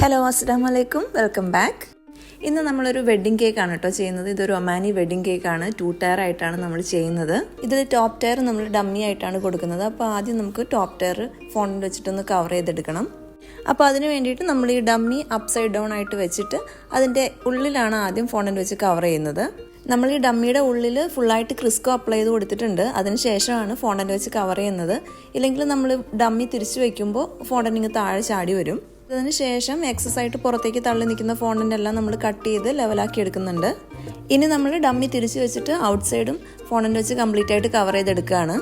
Hello അസ്സാം വലൈക്കും welcome back ഇന്ന് നമ്മളൊരു കേക്ക് ആണ് കേട്ടോ ചെയ്യുന്നത്. ഇതൊരു ഒമാനി കേക്ക് ആണ്. ടു ടയർ ആയിട്ടാണ് നമ്മൾ ചെയ്യുന്നത്. ഇതിൽ ടോപ്പ് ടയർ നമ്മൾ ഡമ്മി ആയിട്ടാണ് കൊടുക്കുന്നത്. അപ്പോൾ ആദ്യം നമുക്ക് ടോപ്പ് ടയർ ഫോണിൽ വെച്ചിട്ടൊന്ന് കവർ ചെയ്തെടുക്കണം. അപ്പോൾ അതിന് വേണ്ടിയിട്ട് നമ്മൾ ഈ ഡമ്മി അപ്സൈഡ് സൈഡ് ഡൗൺ ആയിട്ട് വെച്ചിട്ട് അതിന്റെ ഉള്ളിലാണ് ആദ്യം ഫോണിൽ വെച്ച് കവർ ചെയ്യുന്നത്. നമ്മൾ ഈ ഡമ്മിയുടെ ഉള്ളിൽ ഫുള്ളായിട്ട് ക്രിസ്കോ അപ്ലൈ ചെയ്ത് കൊടുത്തിട്ടുണ്ട്. അതിന് ശേഷമാണ് ഫോണ്ടന്റ് വെച്ച് കവർ ചെയ്യുന്നത്. ഇല്ലെങ്കിൽ നമ്മൾ ഡമ്മി തിരിച്ചു വയ്ക്കുമ്പോൾ ഫോണ്ടന്റ് താഴെ ചാടി വരും. അതിന് ശേഷം എക്സസ് ആയിട്ട് പുറത്തേക്ക് തള്ളി നിൽക്കുന്ന ഫോണിന്റെ എല്ലാം നമ്മൾ കട്ട് ചെയ്ത് ലെവലാക്കി എടുക്കുന്നുണ്ട്. ഇനി നമ്മൾ ഡമ്മി തിരിച്ചു വെച്ചിട്ട് ഔട്ട് സൈഡും ഫോണിന്റെ വെച്ച് കംപ്ലീറ്റ് ആയിട്ട് കവർ ചെയ്തെടുക്കുകയാണ്.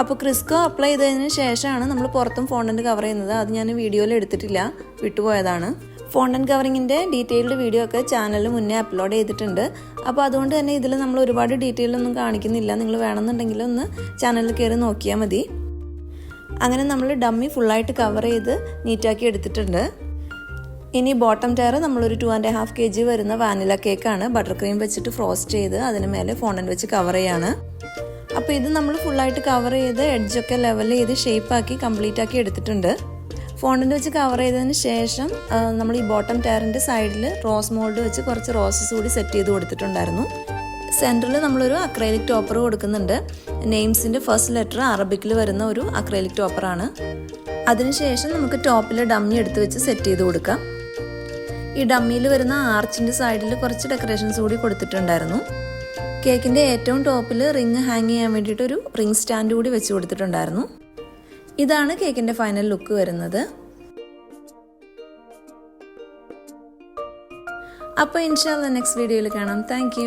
അപ്പോൾ ക്രിസ്കോ അപ്ലൈ ചെയ്തതിന് ശേഷമാണ് നമ്മൾ പുറത്തും ഫോണ്ടന്റ് കവർ ചെയ്യുന്നത്. അത് ഞാൻ വീഡിയോയിൽ എടുത്തിട്ടില്ല വിട്ടുപോയതാണ്. ഫോണ്ടന്റ് കവറിങ്ങിന്റെ ഡീറ്റെയിൽഡ് വീഡിയോ ഒക്കെ ചാനലിൽ മുന്നേ അപ്ലോഡ് ചെയ്തിട്ടുണ്ട്. അപ്പോൾ അതുകൊണ്ട് തന്നെ ഇതിൽ നമ്മൾ ഒരുപാട് ഡീറ്റെയിൽ ഒന്നും കാണിക്കുന്നില്ല. നിങ്ങൾ വേണമെന്നുണ്ടെങ്കിൽ ഒന്ന് ചാനലിൽ കയറി നോക്കിയാൽ മതി. അങ്ങനെ നമ്മൾ ഡമ്മി ഫുള്ളായിട്ട് കവർ ചെയ്ത് നീറ്റാക്കി എടുത്തിട്ടുണ്ട്. ഇനി ബോട്ടം ടയർ നമ്മളൊരു two and half K G വരുന്ന വാനില കേക്കാണ് ബട്ടർ ക്രീം വെച്ചിട്ട് ഫ്രോസ്റ്റ് ചെയ്ത് അതിന് മേലെ ഫോണ്ടൻ വെച്ച് കവർ ചെയ്യാണ്. അപ്പോൾ ഇത് നമ്മൾ ഫുള്ളായിട്ട് കവർ ചെയ്ത് എഡ്ജൊക്കെ ലെവൽ ചെയ്ത് ഷേപ്പാക്കി കംപ്ലീറ്റ് ആക്കി എടുത്തിട്ടുണ്ട്. ഫോണിൽ വെച്ച് കവർ ചെയ്തതിന് ശേഷം നമ്മൾ ഈ ബോട്ടം ടയറിന്റെ സൈഡിൽ റോസ് മോൾഡ് വെച്ച് കുറച്ച് റോസസ് കൂടി സെറ്റ് ചെയ്ത് കൊടുത്തിട്ടുണ്ടായിരുന്നു. സെന്ററിൽ നമ്മളൊരു അക്രൈലിക് ടോപ്പർ കൊടുക്കുന്നുണ്ട്. നെയിംസിന്റെ ഫസ്റ്റ് ലെറ്റർ അറബിക്കിൽ വരുന്ന ഒരു അക്രൈലിക് ടോപ്പറാണ് അതിനുശേഷം നമുക്ക് ടോപ്പിൽ ഡമ്മി എടുത്ത് വെച്ച് സെറ്റ് ചെയ്ത് കൊടുക്കാം. ഈ ഡമ്മിയിൽ വരുന്ന ആർച്ചിന്റെ സൈഡിൽ കുറച്ച് ഡെക്കറേഷൻസ് കൂടി കൊടുത്തിട്ടുണ്ടായിരുന്നു. കേക്കിന്റെ ഏറ്റവും ടോപ്പിൽ റിങ് ഹാങ് ചെയ്യാൻ വേണ്ടിയിട്ട് ഒരു റിങ് സ്റ്റാൻഡ് കൂടി വെച്ച് കൊടുത്തിട്ടുണ്ടായിരുന്നു. ഇതാണ് കേക്കിന്റെ ഫൈനൽ ലുക്ക് വരുന്നത്. അപ്പോൾ ഇൻഷാല്ല നെക്സ്റ്റ് വീഡിയോയിൽ കാണാം. താങ്ക്